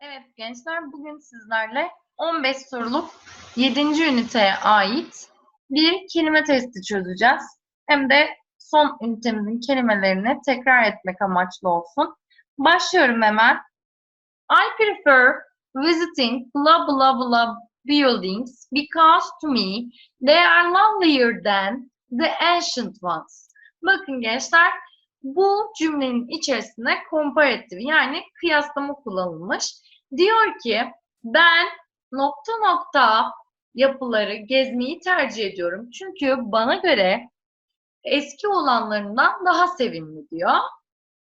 Evet gençler bugün sizlerle 15 soruluk 7. üniteye ait bir kelime testi çözeceğiz. Hem de son ünitemizin kelimelerini tekrar etmek amaçlı olsun. Başlıyorum hemen. I prefer visiting blah blah blah buildings because to me they are lovelier than the ancient ones. Bakın gençler bu cümlenin içerisinde comparative yani kıyaslama kullanılmış. Diyor ki ben nokta nokta yapıları gezmeyi tercih ediyorum. Çünkü bana göre eski olanlarından daha sevimli diyor.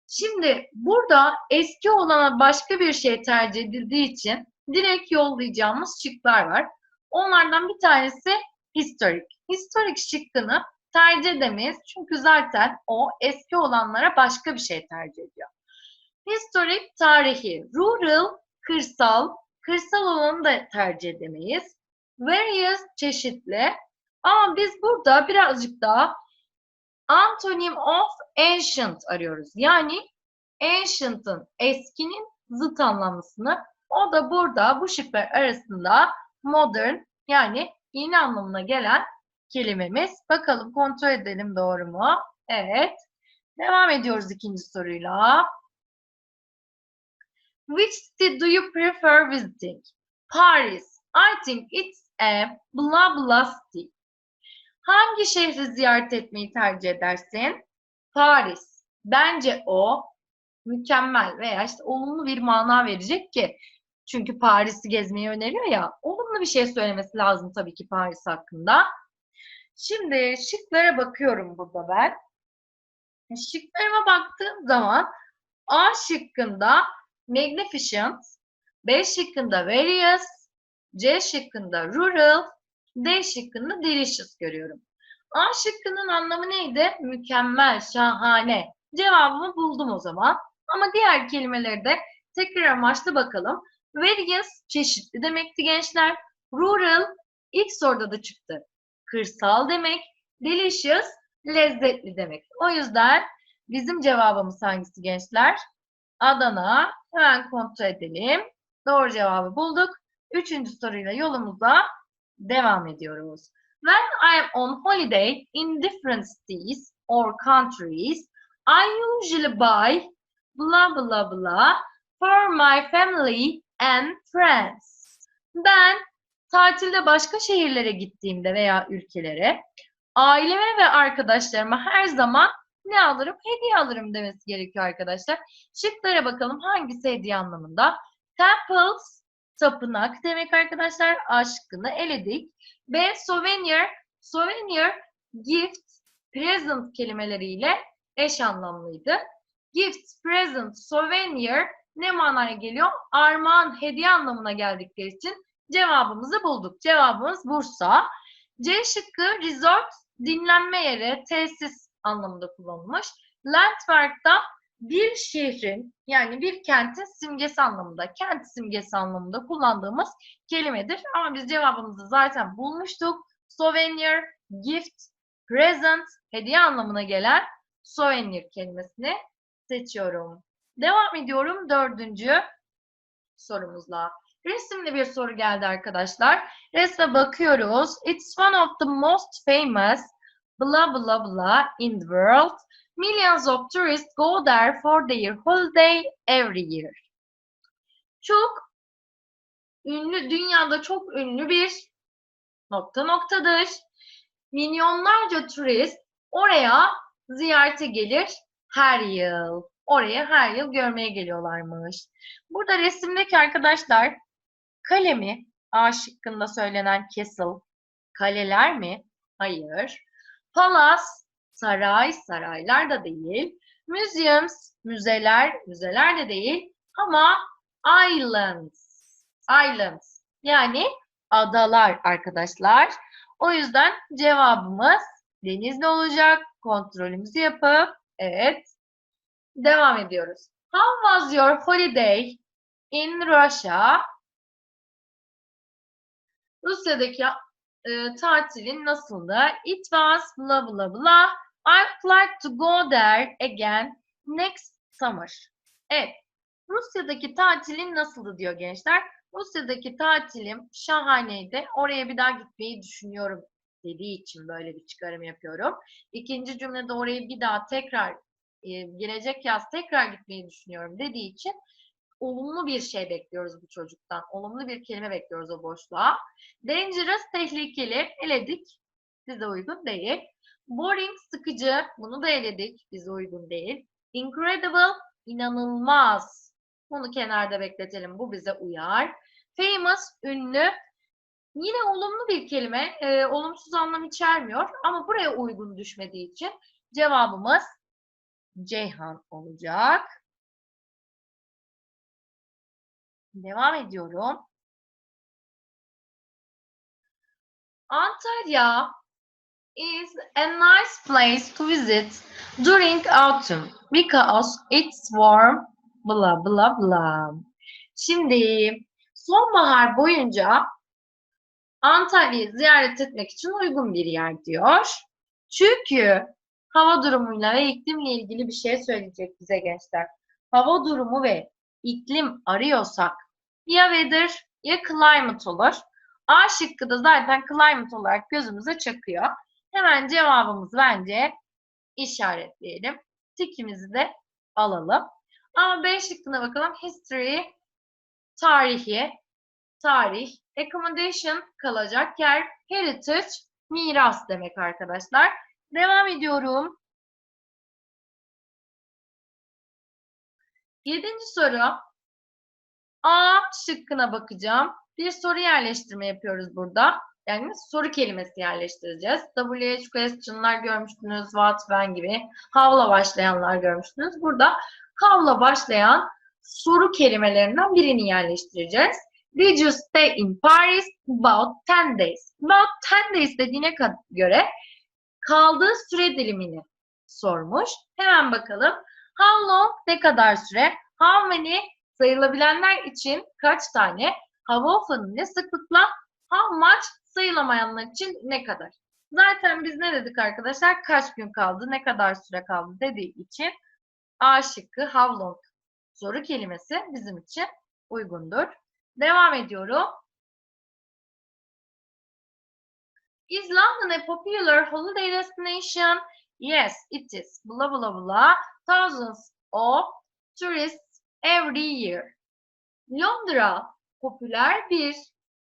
Şimdi burada eski olana başka bir şey tercih edildiği için direkt yollayacağımız şıklar var. Onlardan bir tanesi historic. Historic şıkkını tercih edemeyiz. Çünkü zaten o eski olanlara başka bir şey tercih ediyor. Historic tarihi, rural kırsal, kırsal olanı da tercih edemeyiz. Various çeşitli. Ama biz burada birazcık daha antonym of ancient arıyoruz. Yani ancient'ın eskinin zıt anlamlısını. O da burada bu şıklar arasında modern yani yeni anlamına gelen kelimemiz. Bakalım kontrol edelim doğru mu? Evet. Devam ediyoruz ikinci soruyla. Which city do you prefer visiting? Paris. I think it's a blah blah city. Hangi şehri ziyaret etmeyi tercih edersin? Paris. Bence o mükemmel veya işte olumlu bir mana verecek ki çünkü Paris'i gezmeyi öneriyor ya olumlu bir şey söylemesi lazım tabii ki Paris hakkında. Şimdi şıklara bakıyorum burada ben. Şıklarıma baktığım zaman A şıkkında Magnificent, B şıkkında Various, C şıkkında Rural, D şıkkında Delicious görüyorum. A şıkkının anlamı neydi? Mükemmel, şahane. Cevabımı buldum o zaman. Ama diğer kelimeleri de tekrar amaçlı bakalım. Various çeşitli demekti gençler. Rural ilk soruda da çıktı. Kırsal demek. Delicious lezzetli demek. O yüzden bizim cevabımız hangisi gençler? Adana. Hemen kontrol edelim. Doğru cevabı bulduk. Üçüncü soruyla yolumuza devam ediyoruz. When I am on holiday in different cities or countries, I usually buy blah blah blah for my family and friends. Ben tatilde başka şehirlere gittiğimde veya ülkelere aileme ve arkadaşlarıma her zaman ne alırım? Hediye alırım demesi gerekiyor arkadaşlar. Şıklara bakalım hangisi hediye anlamında? Temples, tapınak demek arkadaşlar. A şıkkını eledik. B, souvenir, souvenir, gift, present kelimeleriyle eş anlamlıydı. Gift, present, souvenir ne manaya geliyor? Armağan, hediye anlamına geldikleri için cevabımızı bulduk. Cevabımız Bursa. C şıkkı resort, dinlenme yeri, tesis anlamında kullanılmış. Landmark'ta bir şehrin yani bir kentin simgesi anlamında, kent simgesi anlamında kullandığımız kelimedir. Ama biz cevabımızı zaten bulmuştuk. Souvenir, gift, present, hediye anlamına gelen souvenir kelimesini seçiyorum. Devam ediyorum dördüncü sorumuzla. Resimli bir soru geldi arkadaşlar. Resme bakıyoruz. It's one of the most famous blah blah blah in the world. Millions of tourists go there for their holiday every year. Çok ünlü, dünyada çok ünlü bir nokta noktadır. Milyonlarca turist oraya ziyarete gelir her yıl. Oraya her yıl görmeye geliyorlarmış. Burada resimdeki arkadaşlar kalemi A şıkkında söylenen castle kaleler mi? Hayır. Palace saray, saraylar da değil. Museums, müzeler, müzeler de değil. Ama islands, islands yani adalar arkadaşlar. O yüzden cevabımız denizli olacak. Kontrolümüzü yapıp evet devam ediyoruz. How was your holiday in Russia? Rusya'daki e, tatilin nasıldı? It was blah blah blah. I'd like to go there again next summer. Evet. Rusya'daki tatilin nasıldı diyor gençler. Rusya'daki tatilim şahaneydi. Oraya bir daha gitmeyi düşünüyorum dediği için böyle bir çıkarım yapıyorum. İkinci cümlede oraya bir daha tekrar e, gelecek yaz tekrar gitmeyi düşünüyorum dediği için olumlu bir şey bekliyoruz bu çocuktan. Olumlu bir kelime bekliyoruz o boşluğa. Dangerous, tehlikeli, eledik. Bize uygun değil. Boring, sıkıcı. Bunu da eledik. Bize uygun değil. Incredible, inanılmaz. Bunu kenarda bekletelim. Bu bize uyar. Famous, ünlü. Yine olumlu bir kelime. e, olumsuz anlam içermiyor. Ama buraya uygun düşmediği için cevabımız Ceyhan olacak. Devam ediyorum. Antalya is a nice place to visit during autumn because it's warm blah blah blah. Şimdi sonbahar boyunca Antalya'yı ziyaret etmek için uygun bir yer diyor. Çünkü hava durumuyla ve iklimle ilgili bir şey söyleyecek bize gençler. Hava durumu ve iklim arıyorsak ya weather ya climate olur. A şıkkı da zaten climate olarak gözümüze çakıyor. Hemen cevabımızı bence işaretleyelim. Tikimizi de alalım. Ama B şıkkına bakalım. History, tarihi, tarih, accommodation, kalacak yer, heritage, miras demek arkadaşlar. Devam ediyorum. Yedinci soru. A şıkkına bakacağım. Bir soru yerleştirme yapıyoruz burada. Yani soru kelimesi yerleştireceğiz. WH question'lar görmüştünüz, what, when gibi. How'la başlayanlar görmüştünüz. Burada how'la başlayan soru kelimelerinden birini yerleştireceğiz. Did you stay in Paris about 10 days? About 10 days dediğine göre kaldığı süre dilimini sormuş. Hemen bakalım. How long ne kadar süre? How many sayılabilenler için kaç tane? How often ne sıklıkla? How much sayılamayanlar için ne kadar? Zaten biz ne dedik arkadaşlar? Kaç gün kaldı, ne kadar süre kaldı dediği için A şıkkı how long soru kelimesi bizim için uygundur. Devam ediyorum. Is London a popular holiday destination? Yes, it is. Blah blah blah. Thousands of tourists every year. Londra popüler bir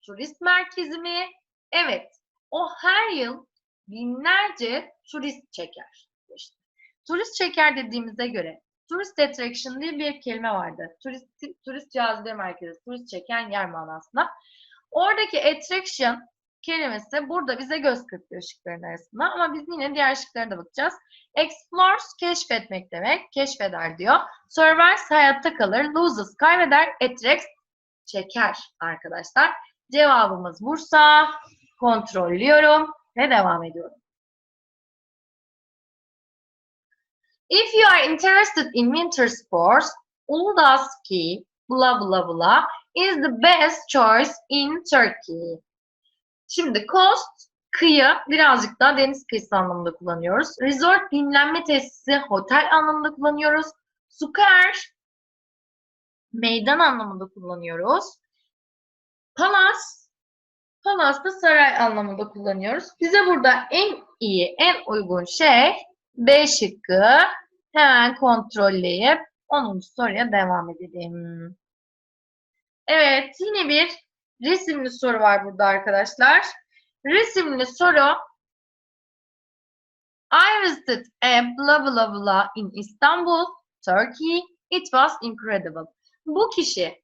turist merkezi mi? Evet. O her yıl binlerce turist çeker. İşte, turist çeker dediğimize göre Tourist attraction diye bir kelime vardı. Turist, turist cazibe merkezi, turist çeken yer manasında. Oradaki attraction kelimesi burada bize göz kırpıyor şıkların arasında ama biz yine diğer şıklara da bakacağız. Explores, keşfetmek demek, keşfeder diyor. Survives, hayatta kalır. Loses, kaybeder. Attracts, çeker arkadaşlar. Cevabımız Bursa. Kontrollüyorum ve devam ediyorum. If you are interested in winter sports, Uludağ ski, blah blah blah, is the best choice in Turkey. Şimdi coast, kıyı, birazcık daha deniz kıyısı anlamında kullanıyoruz. Resort, dinlenme tesisi, otel anlamında kullanıyoruz. Square, meydan anlamında kullanıyoruz. Palace, palace da saray anlamında kullanıyoruz. Bize burada en iyi, en uygun şey B şıkkı. Hemen kontrolleyip 10. soruya devam edelim. Evet, yine bir resimli soru var burada arkadaşlar. Resimli soru I visited a blah blah blah in Istanbul, Turkey. It was incredible. Bu kişi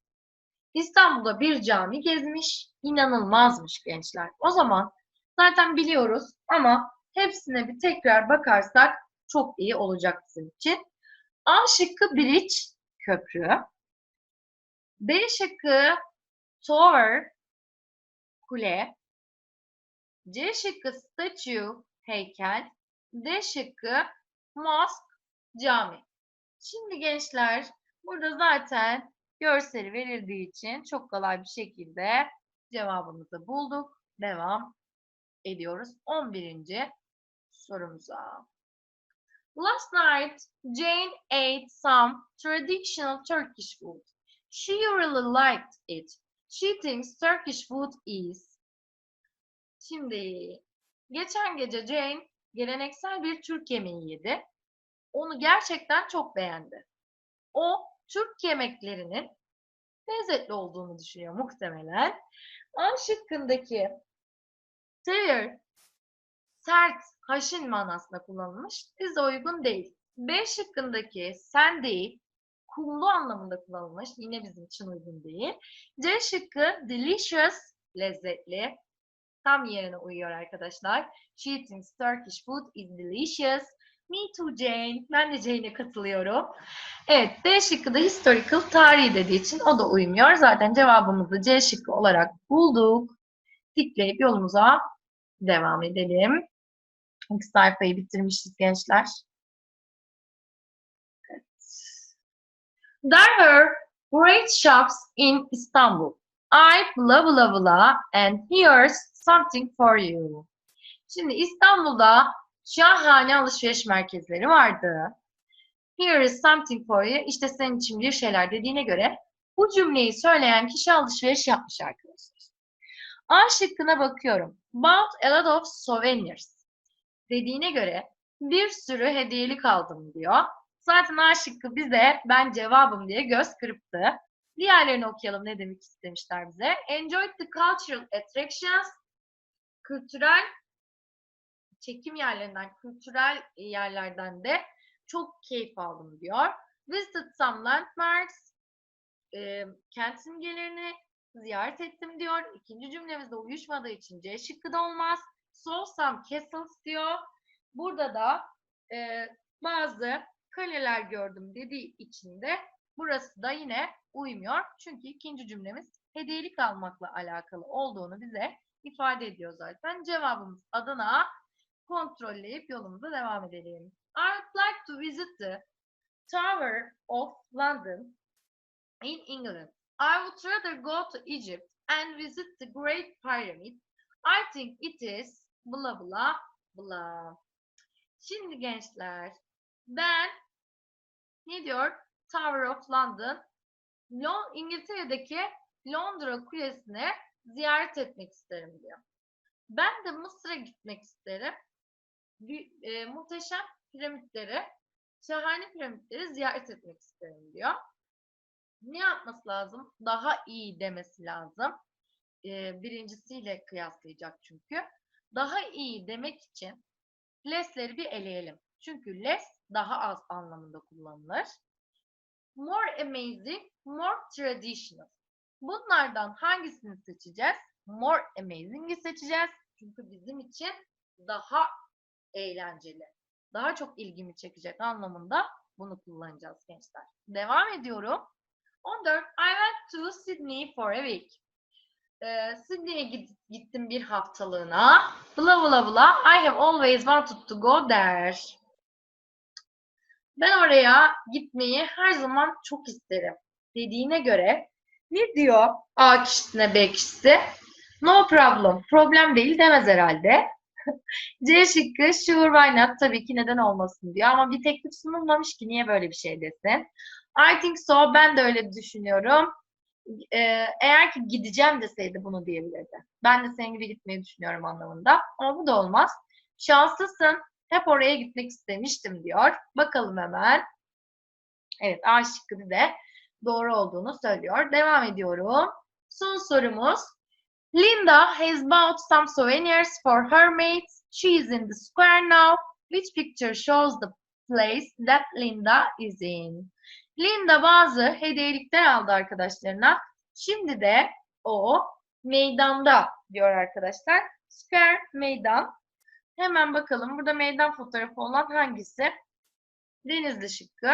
İstanbul'da bir cami gezmiş. İnanılmazmış gençler. O zaman zaten biliyoruz ama hepsine bir tekrar bakarsak çok iyi olacak bizim için. A şıkkı bridge, köprü. B şıkkı tower, kule. C şıkkı statue, heykel. D şıkkı mosque, cami. Şimdi gençler burada zaten görseli verildiği için çok kolay bir şekilde Cevabımızı bulduk. Devam ediyoruz. 11. sorumuza. Last night, Jane ate some traditional Turkish food. She really liked it. She thinks Turkish food is. Şimdi, geçen gece Jane geleneksel bir Türk yemeği yedi. Onu gerçekten çok beğendi. O, Türk yemeklerinin lezzetli olduğunu düşünüyor muhtemelen. A şıkkındaki Taylor sert, haşin manasında kullanılmış. Bize uygun değil. B şıkkındaki sandy kumlu anlamında kullanılmış. Yine bizim için uygun değil. C şıkkı delicious, lezzetli. Tam yerine uyuyor arkadaşlar. She thinks Turkish food is delicious. Me too Jane. Ben de Jane'e katılıyorum. Evet, D şıkkı da historical, tarihi dediği için o da uymuyor. Zaten cevabımızı C şıkkı olarak bulduk. Tıklayıp yolumuza devam edelim. İlk sayfayı bitirmişiz gençler. There were great shops in Istanbul. I blah blah blah and here's something for you. Şimdi İstanbul'da şahane alışveriş merkezleri vardı. Here is something for you. İşte senin için bir şeyler dediğine göre bu cümleyi söyleyen kişi alışveriş yapmış arkadaşlar. A şıkkına bakıyorum. Bought a lot of souvenirs. Dediğine göre bir sürü hediyelik aldım diyor. Zaten A şıkkı bize ben cevabım diye göz kırptı. Diğerlerini okuyalım ne demek istemişler bize. Enjoyed the cultural attractions. Kültürel çekim yerlerinden, kültürel yerlerden de çok keyif aldım diyor. Visited some landmarks. E, kent simgelerini ziyaret ettim diyor. İkinci cümlemizde uyuşmadığı için C şıkkı da olmaz. Saw some castles diyor. Burada da e, bazı kaleler gördüm dediği için de burası da yine uymuyor. Çünkü ikinci cümlemiz hediyelik almakla alakalı olduğunu bize ifade ediyor zaten. Cevabımız Adana. Kontrolleyip yolumuza devam edelim. I would like to visit the Tower of London in England. I would rather go to Egypt and visit the Great Pyramid. I think it is blah blah blah. Şimdi gençler, ben ne diyor? Tower of London, Lon İngiltere'deki Londra Kulesi'ne ziyaret etmek isterim diyor. Ben de Mısır'a gitmek isterim. E, muhteşem piramitleri, şahane piramitleri ziyaret etmek isterim diyor. Ne yapması lazım? Daha iyi demesi lazım. E, birincisiyle kıyaslayacak çünkü. Daha iyi demek için less'leri bir eleyelim. Çünkü less daha az anlamında kullanılır. More amazing, more traditional. Bunlardan hangisini seçeceğiz? More amazing'i seçeceğiz. Çünkü bizim için daha eğlenceli, daha çok ilgimi çekecek anlamında bunu kullanacağız gençler. Devam ediyorum. 14. I went to Sydney for a week. Ee, Sydney'e git- gittim bir haftalığına. Bla bla bla. I have always wanted to go there. Ben oraya gitmeyi her zaman çok isterim. Dediğine göre ne diyor A kişisine B kişisi? No problem. Problem değil demez herhalde. C şıkkı sure why not tabii ki neden olmasın diyor ama bir teklif sunulmamış ki niye böyle bir şey desin. I think so ben de öyle düşünüyorum. Ee, eğer ki gideceğim deseydi bunu diyebilirdi. Ben de senin gibi gitmeyi düşünüyorum anlamında. Ama bu da olmaz. Şanslısın. Hep oraya gitmek istemiştim diyor. Bakalım hemen. Evet A şıkkı de doğru olduğunu söylüyor. Devam ediyorum. Son sorumuz. Linda has bought some souvenirs for her mates. She is in the square now. Which picture shows the place that Linda is in? Linda bazı hediyelikler aldı arkadaşlarına. Şimdi de o meydanda diyor arkadaşlar. Square meydan. Hemen bakalım burada meydan fotoğrafı olan hangisi? Denizli şıkkı.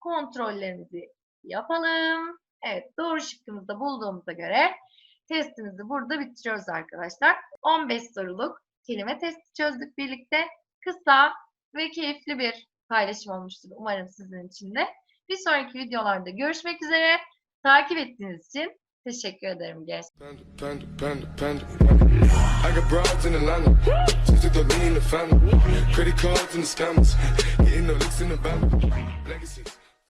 Kontrollerimizi yapalım. Evet doğru şıkkımızı da bulduğumuza göre testimizi burada bitiriyoruz arkadaşlar. 15 soruluk kelime testi çözdük birlikte. Kısa ve keyifli bir paylaşım olmuştur umarım sizin için de. Bir sonraki videolarda görüşmek üzere. Takip ettiğiniz için Teşekkür ederim Gers. I got broads in Atlanta. Just to throw me in the family. Credit cards and the scammers. Getting no licks in the band. Legacies.